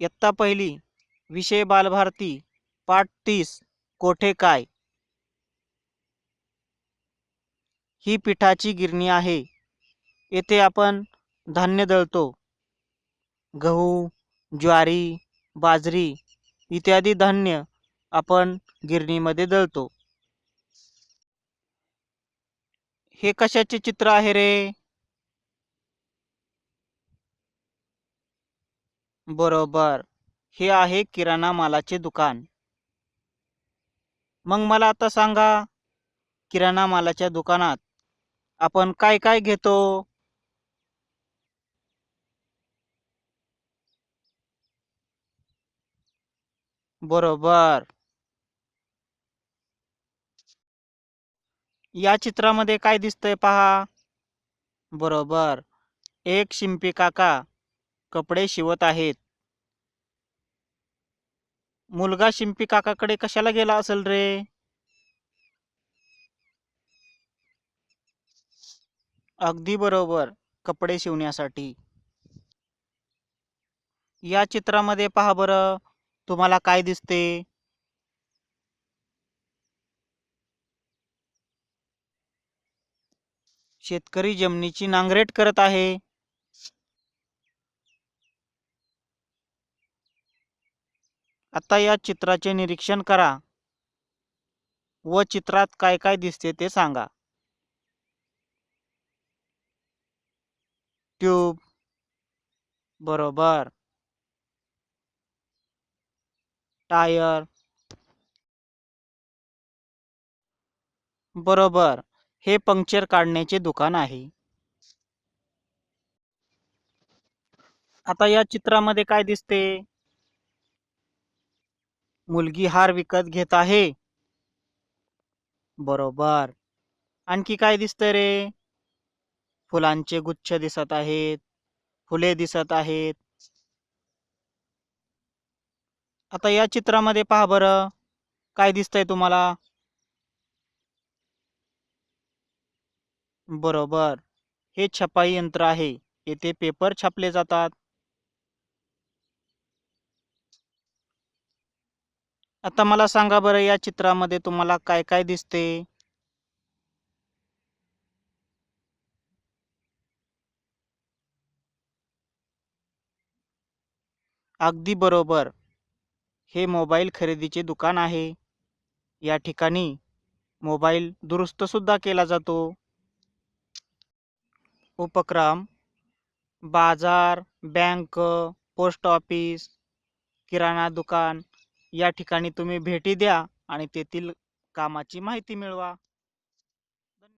इयत्ता पहिली विषय बालभारती पाठ तीस कोठे काय? ही पिठाची गिरणी आहे. येथे आपण धान्य दळतो. गहू ज्वारी बाजरी इत्यादी धान्य आपण गिरणीमध्ये दळतो. हे कशाचे चित्र आहे रे? बरोबर. हे आहे किराणा मालाचे दुकान. मग मला आता सांगा किराणा मालाच्या दुकानात आपण काय काय घेतो? बरोबर. या चित्रामध्ये काय दिसतंय पहा? बरोबर. एक शिंपी काका. कपडे शिवत आहेत. मुलगा शिंपी काकाकडे कशाला गेला असेल रे? अगदी बरोबर कपडे शिवण्यासाठी. या चित्रामध्ये पहा बरं तुम्हाला काय दिसते? शेतकरी जमिनीची नांगरेट करत आहे. आता या चित्राचे निरीक्षण करा. व चित्रात काय काय दिसते ते सांगा. ट्यूब. बरोबर. टायर. बरोबर. हे पंक्चर काढण्याचे दुकान आहे. आता या चित्रामध्ये काय दिसते? मुलगी हार विकत घेत आहे. बरोबर. आणखी काय दिसतंय रे? फुलांचे गुच्छ दिसत आहेत. फुले दिसत आहेत. आता या चित्रामध्ये पहा बरं. काय दिसतंय तुम्हाला? बरोबर. हे छपाई यंत्र आहे. येथे पेपर छापले जातात. आता मला सांगा बरं या चित्रामध्ये तुम्हाला काय काय दिसते? अगदी बरोबर. हे मोबाईल खरेदीचे दुकान आहे. या ठिकाणी मोबाईल दुरुस्त सुद्धा केला जातो. उपक्रम बाजार बँक पोस्ट ऑफिस किराणा दुकान या ठिकाणी तुम्ही भेटी द्या आणि तेथील कामाची माहिती मिळवा.